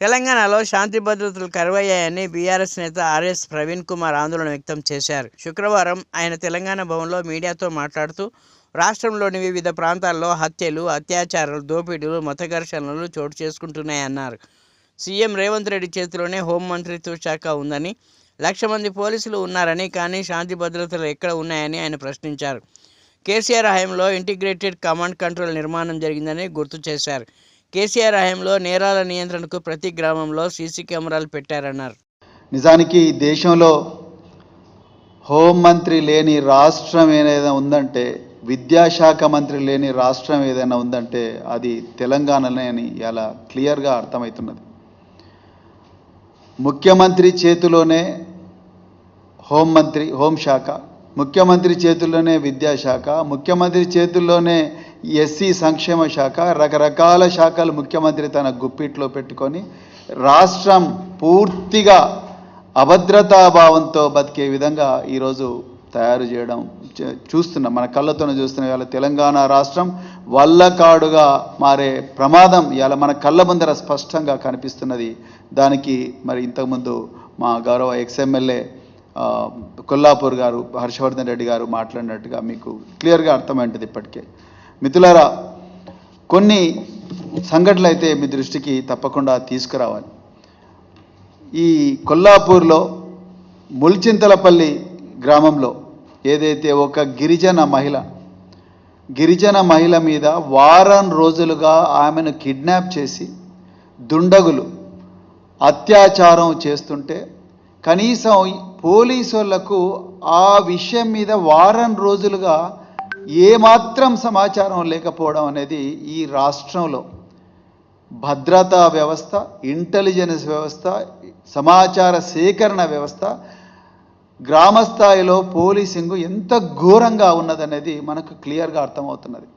తెలంగాణలో శాంతి భద్రతలు కరువయ్యాయని బీఆర్ఎస్ నేత ఆర్ఎస్ ప్రవీణ్ కుమార్ ఆందోళన వ్యక్తం చేశారు. శుక్రవారం ఆయన తెలంగాణ భవన్లో మీడియాతో మాట్లాడుతూ రాష్ట్రంలోని వివిధ ప్రాంతాల్లో హత్యలు అత్యాచారాలు దోపిడీలు మత ఘర్షణలు చోటు చేసుకుంటున్నాయన్నారు సీఎం రేవంత్ రెడ్డి చేతిలోనే హోంమంత్రిత్వ శాఖ ఉందని లక్ష మంది పోలీసులు ఉన్నారని కానీ శాంతి భద్రతలు ఎక్కడ ఉన్నాయని ఆయన ప్రశ్నించారు. కేసీఆర్ హయాంలో ఇంటిగ్రేటెడ్ కమాండ్ కంట్రోల్ నిర్మాణం జరిగిందని గుర్తు చేశారు. కేసీఆర్ హయాంలో నేరాల నియంత్రణకు ప్రతి గ్రామంలో సీసీ కెమెరాలు పెట్టారన్నారు. నిజానికి ఈ దేశంలో హోంమంత్రి లేని రాష్ట్రం ఏదైనా ఉందంటే విద్యాశాఖ మంత్రి లేని రాష్ట్రం ఏదైనా ఉందంటే అది తెలంగాణనే అని ఇలా క్లియర్గా అర్థమవుతున్నది. ముఖ్యమంత్రి చేతిలోనే హోంమంత్రి హోంశాఖ ముఖ్యమంత్రి చేతుల్లోనే విద్యాశాఖ ముఖ్యమంత్రి చేతుల్లోనే ఎస్సీ సంక్షేమ శాఖ రకరకాల శాఖలు ముఖ్యమంత్రి తన గుప్పిట్లో పెట్టుకొని రాష్ట్రం పూర్తిగా అభద్రతాభావంతో బతికే విధంగా ఈరోజు తయారు చేయడం చూస్తున్నాం. మన కళ్ళతోనే చూస్తున్నాం. ఇవాళ తెలంగాణ రాష్ట్రం వల్లకాడుగా మారే ప్రమాదం ఇవాళ మన కళ్ళ ముందర స్పష్టంగా కనిపిస్తున్నది. దానికి మరి ఇంతకుముందు మా గౌరవ ఎక్స్ఎమ్మెల్యే కొల్లాపూర్ గారు హర్షవర్ధన్ రెడ్డి గారు మాట్లాడినట్టుగా మీకు క్లియర్గా అర్థమైంటుంది ఇప్పటికే. మిత్రులారా కొన్ని సంఘటనలు అయితే మీ దృష్టికి తప్పకుండా తీసుకురావాలి. ఈ కొల్లాపూర్లో ముల్చింతలపల్లి గ్రామంలో ఏదైతే ఒక గిరిజన మహిళ గిరిజన మహిళ మీద వారం రోజులుగా ఆమెను కిడ్నాప్ చేసి దుండగులు అత్యాచారం చేస్తుంటే కనీసం పోలీసు వాళ్ళకు ఆ విషయం మీద వారం రోజులుగా ఏమాత్రం సమాచారం లేకపోవడం అనేది ఈ రాష్ట్రంలో భద్రతా వ్యవస్థ ఇంటెలిజెన్స్ వ్యవస్థ సమాచార సేకరణ వ్యవస్థ గ్రామ స్థాయిలో పోలీసింగ్ ఎంత ఘోరంగా ఉన్నదనేది మనకు క్లియర్గా అర్థమవుతున్నది.